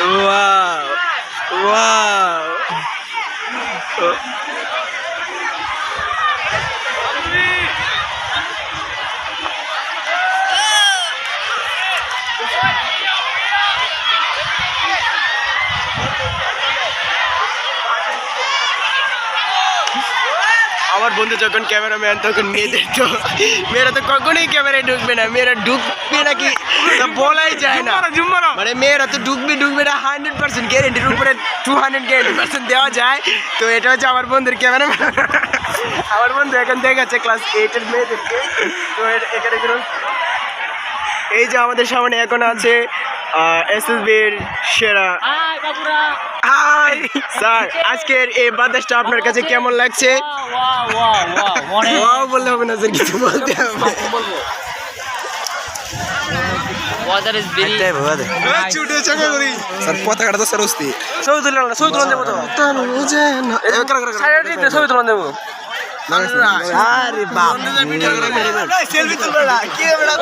ว้าวว้าวเออ আমার বন্ধু যখন ক্যামেরাম্যান তখন মেয়েদের তো মেয়েরা তো কখনোই ক্যামেরায় ঢুকবে না মেয়েরা ঢুকবে নাকি? বলাই যায় না। মানে মেয়েরা তো ঢুকবে ঢুকবে না হান্ড্রেড পার্সেন্ট গ্যারেন্টির উপরে টু হান্ড্রেড গ্যারেন্টি পার্সেন্ট দেওয়া যায়। তো এটা হচ্ছে আমার বন্ধুর ক্যামেরাম্যান। আমার বন্ধু এখন দেখাচ্ছে ক্লাস এইটের মেয়েদেরকে। তো এখানে এই যে আমাদের সামনে এখন আছে এস এস সেরা। হাই স্যার আজকের এই বাতাসটা আপনার কাছে কেমন লাগছে? ওয়াও ওয়াও ওয়াও মনে বললে হবে না স্যার কিছু বলতে হবে। বলব ইজ ভেরি স্যার পতাকাটা তো স্যার অস্তি ছবি তুলে না ছবি তুলে দেবো তো ছবি দেবো আরে বাপ সেলফি তুলবে না কি বেড়া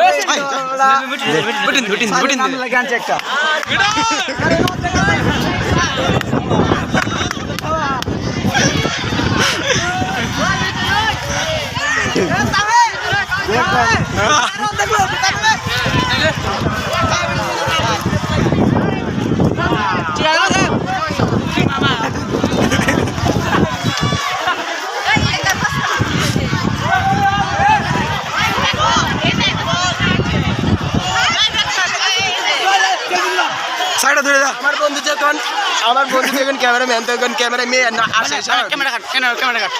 বুটিন বুটিন বুটিন গানছে একটা সাইডে ধরে দাও আমার বন্ধু যখন আমার বন্ধু যখন ক্যামেরাম্যান তখন ক্যামেরা মেয়ে না আসে camera cut camera camera cut.